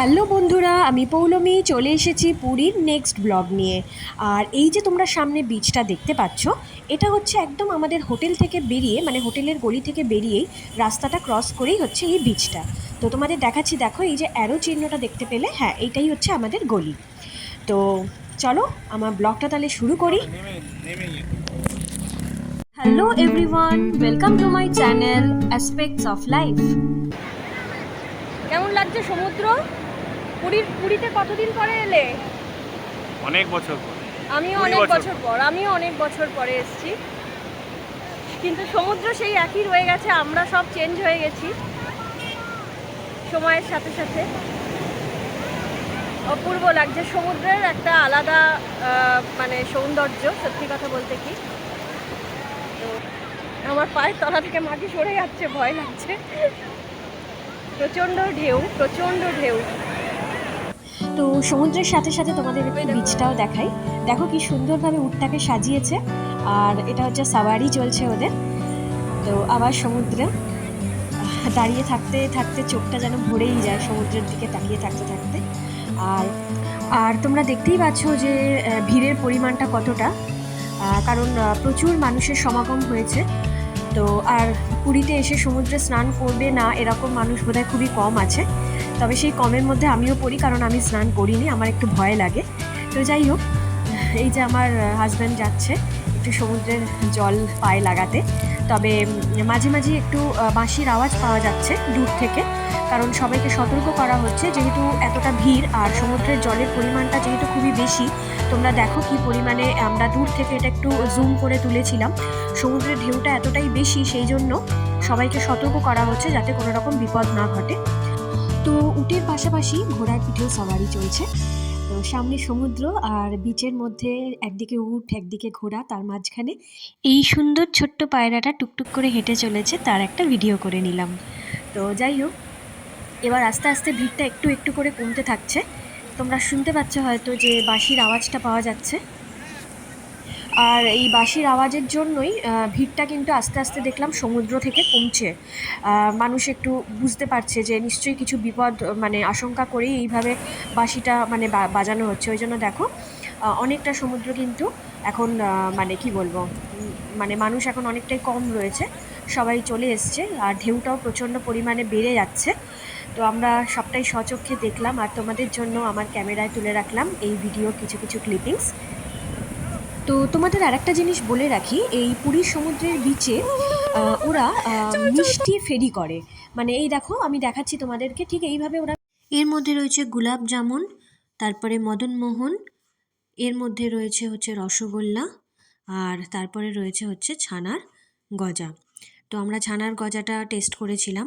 Hello বন্ধুরা, আমি পৌলমি, চলে এসেছি পুরীর নেক্সট ব্লগ নিয়ে। আর এই যে তোমরা সামনে বিচটা দেখতে পাচ্ছ, এটা হচ্ছে একদম আমাদের হোটেল থেকে বেরিয়ে মানে হোটেলের গলি থেকে বেরিয়েই রাস্তাটা ক্রস করেই হচ্ছে এই বিচটা তো তোমাদের দেখাচ্ছি, দেখো এই যে অ্যারো চিহ্নটা দেখতে পেলে হ্যাঁ এইটাই হচ্ছে আমাদের গলি। তো চলো, আমার ব্লগটা তাহলে শুরু করি। Hello everyone welcome to my channel aspects of life কেমন লাগছে সমুদ্র? পুরীর পুরীতে কতদিন পরে এলে? অনেক বছর পর। আমিও অনেক বছর। পর। আমিও অনেক বছর পরে এসেছি। কিন্তু সমুদ্র সেই একই রয়ে গেছে আমরা সব চেঞ্জ হয়ে গেছি সময়ের সাথে সাথে। অপূর্ব লাগছে সমুদ্রের একটা আলাদা আহ, মানে সৌন্দর্য সত্যি কথা বলতে কি। তো আমার পায়ের তলা থেকে মাটি সরে যাচ্ছে ভয় লাগছে। প্রচণ্ড ঢেউ প্রচণ্ড ঢেউ। তো সমুদ্রের সাথে সাথে তোমাদের একটু বিচটাও দেখাই। দেখো কি সুন্দরভাবে উটটাকে সাজিয়েছে। আর এটা হচ্ছে সাওয়ারি চলছে ওদের। তো আবার সমুদ্রে দাঁড়িয়ে থাকতে থাকতে চোখটা যেন ভরেই যায় সমুদ্রের দিকে তাকিয়ে থাকতে থাকতে। আর আর তোমরা দেখতেই পাচ্ছ যে ভিড়ের পরিমাণটা কতটা। কারণ প্রচুর মানুষের সমাগম হয়েছে। তো আর পুরীতে এসে সমুদ্রে স্নান করবে না এরকম মানুষ বোধ হয় খুবই কম আছে। তবে সেই কমের মধ্যে আমিও পড়ি, কারণ আমি স্নান করিনি, আমার একটু ভয় লাগে। তো যাই হোক এই যে আমার হাজব্যান্ড যাচ্ছে একটু সমুদ্রের জল পায়ে লাগাতে। তবে মাঝে মাঝে একটু বাঁশির আওয়াজ পাওয়া যাচ্ছে দূর থেকে। কারণ সবাইকে সতর্ক করা হচ্ছে যেহেতু এতটা ভিড় আর সমুদ্রের জলের পরিমাণটা যেহেতু খুবই বেশি, তোমরা দেখো কি পরিমাণে আমরা দূর থেকে এটা একটু জুম করে তুলেছিলাম। সমুদ্রের ঢেউটা এতটাই বেশি সেই জন্য সবাইকে সতর্ক করা হচ্ছে যাতে কোনো রকম বিপদ না ঘটে। তো উটের পাশাপাশি ঘোড়ার পিঠেও সবারই চলছে। সামনে সমুদ্র আর বিচের মধ্যে একদিকে উঠ একদিকে ঘোড়া, তার মাঝখানে এই সুন্দর ছোট্ট পায়রাটা টুকটুক করে হেঁটে চলেছে, তার একটা ভিডিও করে নিলাম। তো যাই হোক, এবার আস্তে আস্তে ভিড়টা একটু একটু করে কমতে থাকছে। তোমরা শুনতে পাচ্ছ হয়তো যে বাঁশির আওয়াজটা পাওয়া যাচ্ছে। আর এই বাঁশির আওয়াজের জন্যই ভিড়টা কিন্তু আস্তে আস্তে দেখলাম সমুদ্র থেকে কমছে। মানুষ একটু বুঝতে পারছে যে নিশ্চয়ই কিছু বিপদ মানে আশঙ্কা করেই এইভাবে বাঁশিটা মানে বাজানো হচ্ছে। ওই জন্য দেখো অনেকটা সমুদ্র কিন্তু এখন মানে কি বলব মানে মানুষ এখন অনেকটাই কম রয়েছে। সবাই চলে এসছে আর ঢেউটাও প্রচণ্ড পরিমাণে বেড়ে যাচ্ছে। তো আমরা সবটাই সচক্ষে দেখলাম আর তোমাদের জন্য আমার ক্যামেরায় তুলে রাখলাম এই ভিডিও কিছু কিছু ক্লিপিংস তো তোমাদের আরেকটা জিনিস বলে রাখি এই পুরীর সমুদ্রের বিচে ওরা মিষ্টি ফেরি করে। মানে এই দেখো আমি দেখাচ্ছি তোমাদেরকে ঠিক এইভাবে ওরা এর মধ্যে রয়েছে গোলাপ জামুন তারপরে মদনমোহন এর মধ্যে রয়েছে হচ্ছে রসগোল্লা আর তারপরে রয়েছে হচ্ছে ছানার গজা। তো আমরা ছানার গজাটা টেস্ট করেছিলাম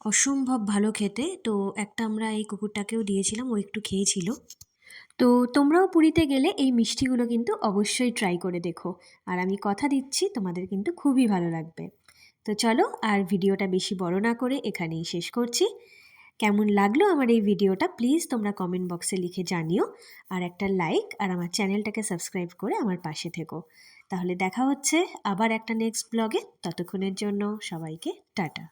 অসম্ভব ভালো খেতে। তো একটা আমরা এই কুকুরটাকেও দিয়েছিলাম ও একটু খেয়েছিল। তো তোমরাও পুরীতে গেলে এই মিষ্টিগুলো কিন্তু অবশ্যই ট্রাই করে দেখো। আর আমি কথা দিচ্ছি, তোমাদের কিন্তু খুবই ভালো লাগবে। তো চলো, আর ভিডিওটা বেশি বড় না করে এখানেই শেষ করছি। কেমন লাগল আমার এই ভিডিওটা প্লিজ তোমরা কমেন্ট বক্সে লিখে জানিও। আর একটা লাইক আর আমার চ্যানেলটাকে সাবস্ক্রাইব করে আমার পাশে থেকো। তাহলে দেখা হচ্ছে আবার একটা নেক্সট ব্লগে ততক্ষণের জন্য সবাইকে টাটা।